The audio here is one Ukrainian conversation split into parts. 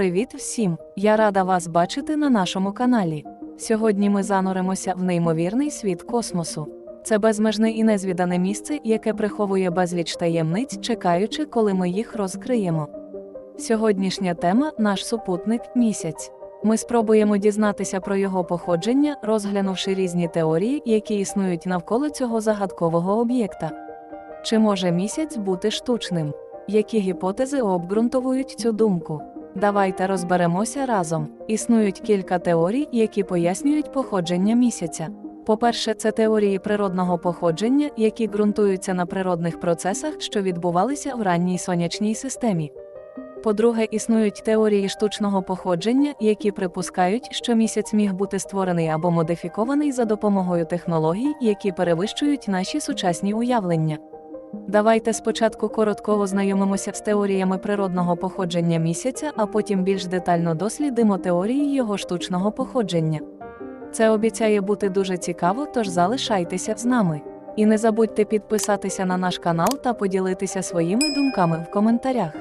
Привіт всім! Я рада вас бачити на нашому каналі. Сьогодні ми зануримося в неймовірний світ космосу. Це безмежне і незвідане місце, яке приховує безліч таємниць, чекаючи, коли ми їх розкриємо. Сьогоднішня тема наш супутник місяць. Ми спробуємо дізнатися про його походження, розглянувши різні теорії, які існують навколо цього загадкового об'єкта. Чи може місяць бути штучним? Які гіпотези обґрунтовують цю думку? Давайте розберемося разом. Існують кілька теорій, які пояснюють походження місяця. По-перше, це теорії природного походження, які ґрунтуються на природних процесах, що відбувалися в ранній сонячній системі. По-друге, існують теорії штучного походження, які припускають, що місяць міг бути створений або модифікований за допомогою технологій, які перевищують наші сучасні уявлення. Давайте спочатку коротко ознайомимося з теоріями природного походження місяця, а потім більш детально дослідимо теорії його штучного походження. Це обіцяє бути дуже цікаво, тож залишайтеся з нами. І не забудьте підписатися на наш канал та поділитися своїми думками в коментарях.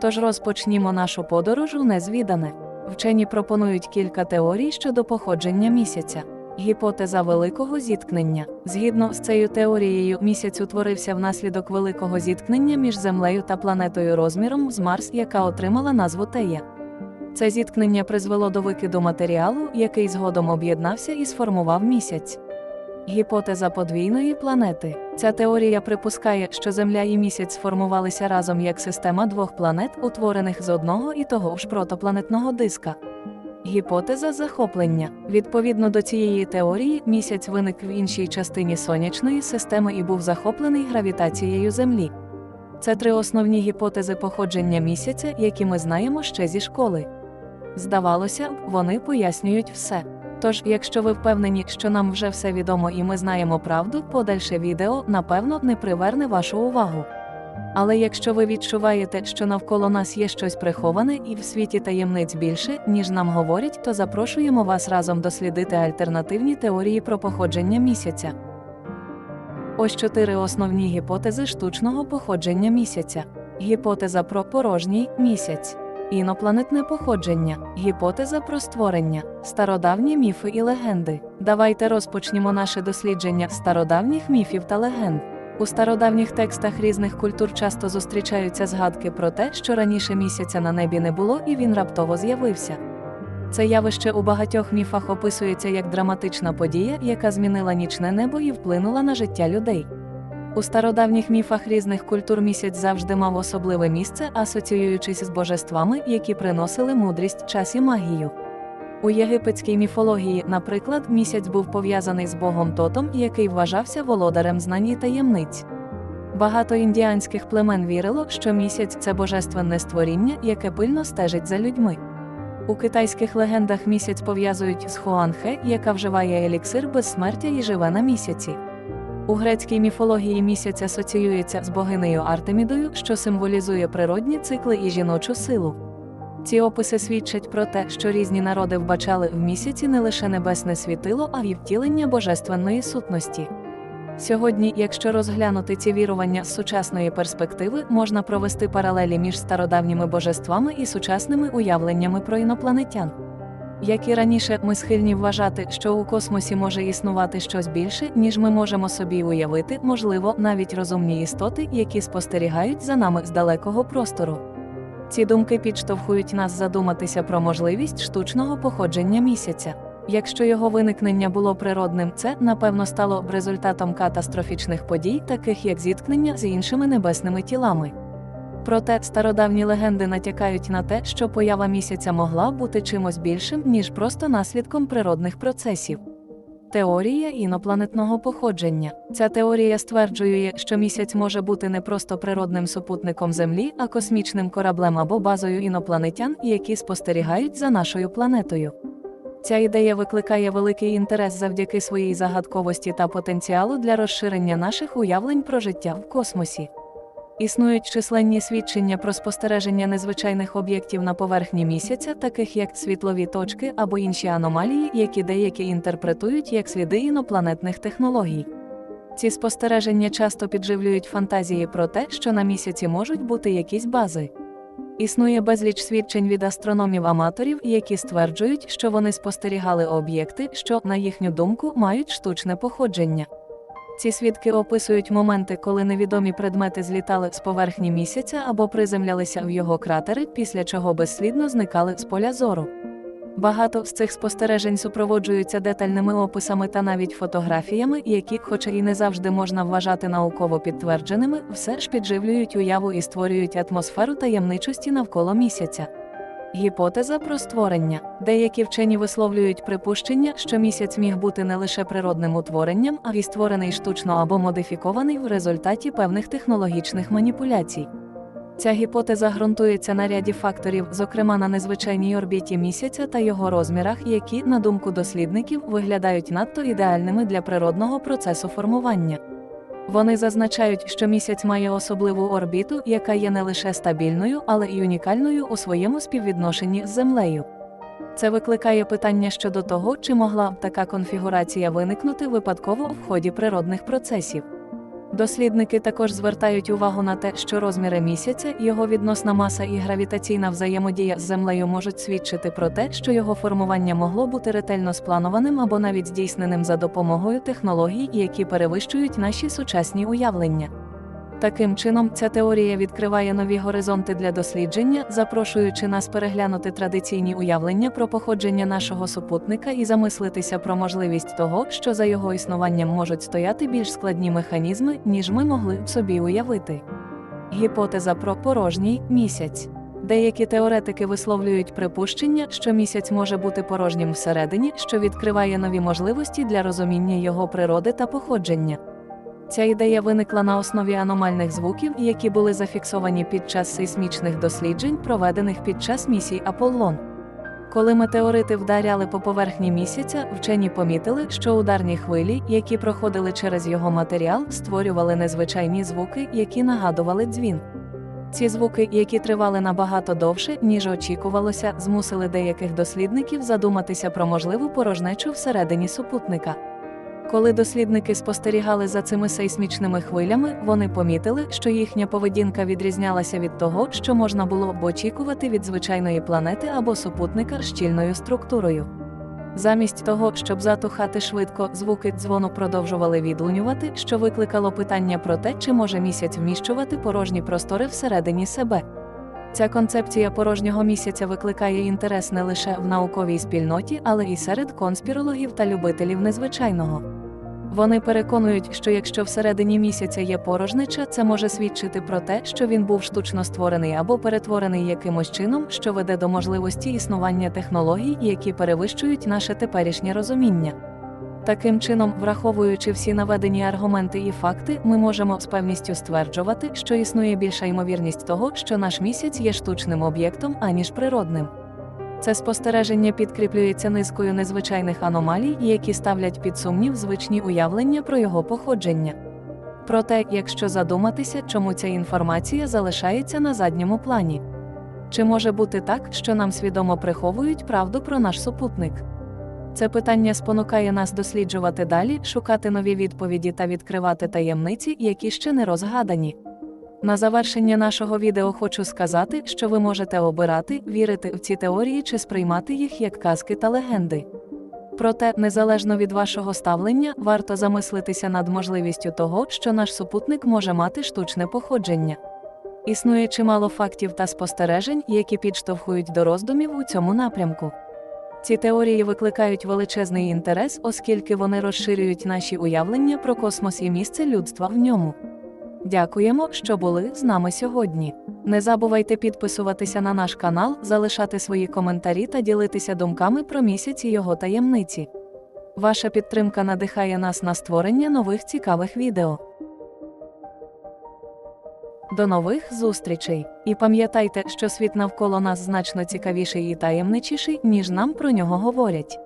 Тож розпочнімо нашу подорож у незвідане. Вчені пропонують кілька теорій щодо походження місяця. Гіпотеза великого зіткнення. Згідно з цією теорією, місяць утворився внаслідок великого зіткнення між Землею та планетою розміром з Марс, яка отримала назву Тея. Це зіткнення призвело до викиду матеріалу, який згодом об'єднався і сформував місяць. Гіпотеза подвійної планети. Ця теорія припускає, що Земля і місяць сформувалися разом як система двох планет, утворених з одного і того ж протопланетного диска. Гіпотеза захоплення. Відповідно до цієї теорії, місяць виник в іншій частині сонячної системи і був захоплений гравітацією Землі. Це три основні гіпотези походження місяця, які ми знаємо ще зі школи. Здавалося, вони пояснюють все. Тож, якщо ви впевнені, що нам вже все відомо і ми знаємо правду, подальше відео, напевно, не приверне вашу увагу. Але якщо ви відчуваєте, що навколо нас є щось приховане і в світі таємниць більше, ніж нам говорять, то запрошуємо вас разом дослідити альтернативні теорії про походження місяця. Ось чотири основні гіпотези штучного походження місяця. Гіпотеза про порожній місяць, інопланетне походження, гіпотеза про створення, стародавні міфи і легенди. Давайте розпочнімо наше дослідження стародавніх міфів та легенд. У стародавніх текстах різних культур часто зустрічаються згадки про те, що раніше місяця на небі не було і він раптово з'явився. Це явище у багатьох міфах описується як драматична подія, яка змінила нічне небо і вплинула на життя людей. У стародавніх міфах різних культур місяць завжди мав особливе місце, асоціюючись з божествами, які приносили мудрість час і магію. У єгипетській міфології, наприклад, місяць був пов'язаний з богом Тотом, який вважався володарем знань і таємниць. Багато індіанських племен вірило, що місяць це божественне створіння, яке пильно стежить за людьми. У китайських легендах місяць пов'язують з Хуанхе, яка вживає еліксир безсмертя і живе на місяці. У грецькій міфології місяць асоціюється з богинею Артемідою, що символізує природні цикли і жіночу силу. Ці описи свідчать про те, що різні народи вбачали в місяці не лише небесне світило, а й втілення божественної сутності. Сьогодні, якщо розглянути ці вірування з сучасної перспективи, можна провести паралелі між стародавніми божествами і сучасними уявленнями про інопланетян. Як і раніше, ми схильні вважати, що у космосі може існувати щось більше, ніж ми можемо собі уявити, можливо, навіть розумні істоти, які спостерігають за нами з далекого простору. Ці думки підштовхують нас задуматися про можливість штучного походження місяця. Якщо його виникнення було природним, це, напевно, стало б результатом катастрофічних подій, таких як зіткнення з іншими небесними тілами. Проте стародавні легенди натякають на те, що поява місяця могла бути чимось більшим, ніж просто наслідком природних процесів. Теорія інопланетного походження. Ця теорія стверджує, що місяць може бути не просто природним супутником Землі, а космічним кораблем або базою інопланетян, які спостерігають за нашою планетою. Ця ідея викликає великий інтерес завдяки своїй загадковості та потенціалу для розширення наших уявлень про життя в космосі. Існують численні свідчення про спостереження незвичайних об'єктів на поверхні місяця, таких як світлові точки або інші аномалії, які деякі інтерпретують як сліди інопланетних технологій. Ці спостереження часто підживлюють фантазії про те, що на місяці можуть бути якісь бази. Існує безліч свідчень від астрономів-аматорів, які стверджують, що вони спостерігали об'єкти, що, на їхню думку, мають штучне походження. Ці свідки описують моменти, коли невідомі предмети злітали з поверхні місяця або приземлялися в його кратери, після чого безслідно зникали з поля зору. Багато з цих спостережень супроводжуються детальними описами та навіть фотографіями, які, хоча і не завжди можна вважати науково підтвердженими, все ж підживлюють уяву і створюють атмосферу таємничості навколо місяця. Гіпотеза про створення. Деякі вчені висловлюють припущення, що місяць міг бути не лише природним утворенням, а й створений штучно або модифікований в результаті певних технологічних маніпуляцій. Ця гіпотеза ґрунтується на ряді факторів, зокрема на незвичайній орбіті місяця та його розмірах, які, на думку дослідників, виглядають надто ідеальними для природного процесу формування. Вони зазначають, що місяць має особливу орбіту, яка є не лише стабільною, але й унікальною у своєму співвідношенні з Землею. Це викликає питання щодо того, чи могла б така конфігурація виникнути випадково в ході природних процесів. Дослідники також звертають увагу на те, що розміри місяця, його відносна маса і гравітаційна взаємодія з Землею можуть свідчити про те, що його формування могло бути ретельно спланованим або навіть здійсненим за допомогою технологій, які перевищують наші сучасні уявлення. Таким чином, ця теорія відкриває нові горизонти для дослідження, запрошуючи нас переглянути традиційні уявлення про походження нашого супутника і замислитися про можливість того, що за його існуванням можуть стояти більш складні механізми, ніж ми могли б собі уявити. Гіпотеза про порожній місяць. Деякі теоретики висловлюють припущення, що місяць може бути порожнім всередині, що відкриває нові можливості для розуміння його природи та походження. Ця ідея виникла на основі аномальних звуків, які були зафіксовані під час сейсмічних досліджень, проведених під час місій Аполлон. Коли метеорити вдаряли по поверхні місяця, вчені помітили, що ударні хвилі, які проходили через його матеріал, створювали незвичайні звуки, які нагадували дзвін. Ці звуки, які тривали набагато довше, ніж очікувалося, змусили деяких дослідників задуматися про можливу порожнечу всередині супутника. Коли дослідники спостерігали за цими сейсмічними хвилями, вони помітили, що їхня поведінка відрізнялася від того, що можна було б очікувати від звичайної планети або супутника щільною структурою. Замість того, щоб затухати швидко, звуки дзвону продовжували відлунювати, що викликало питання про те, чи може місяць вміщувати порожні простори всередині себе. Ця концепція порожнього місяця викликає інтерес не лише в науковій спільноті, але й серед конспірологів та любителів незвичайного. Вони переконують, що якщо всередині місяця є порожнича, це може свідчити про те, що він був штучно створений або перетворений якимось чином, що веде до можливості існування технологій, які перевищують наше теперішнє розуміння. Таким чином, враховуючи всі наведені аргументи і факти, ми можемо з певністю стверджувати, що існує більша ймовірність того, що наш місяць є штучним об'єктом, аніж природним. Це спостереження підкріплюється низкою незвичайних аномалій, які ставлять під сумнів звичні уявлення про його походження. Проте, якщо задуматися, чому ця інформація залишається на задньому плані, чи може бути так, що нам свідомо приховують правду про наш супутник? Це питання спонукає нас досліджувати далі, шукати нові відповіді та відкривати таємниці, які ще не розгадані. На завершення нашого відео хочу сказати, що ви можете обирати, вірити в ці теорії чи сприймати їх як казки та легенди. Проте, незалежно від вашого ставлення, варто замислитися над можливістю того, що наш супутник може мати штучне походження. Існує чимало фактів та спостережень, які підштовхують до роздумів у цьому напрямку. Ці теорії викликають величезний інтерес, оскільки вони розширюють наші уявлення про космос і місце людства в ньому. Дякуємо, що були з нами сьогодні. Не забувайте підписуватися на наш канал, залишати свої коментарі та ділитися думками про місяць і його таємниці. Ваша підтримка надихає нас на створення нових цікавих відео. До нових зустрічей! І пам'ятайте, що світ навколо нас значно цікавіший і таємничіший, ніж нам про нього говорять.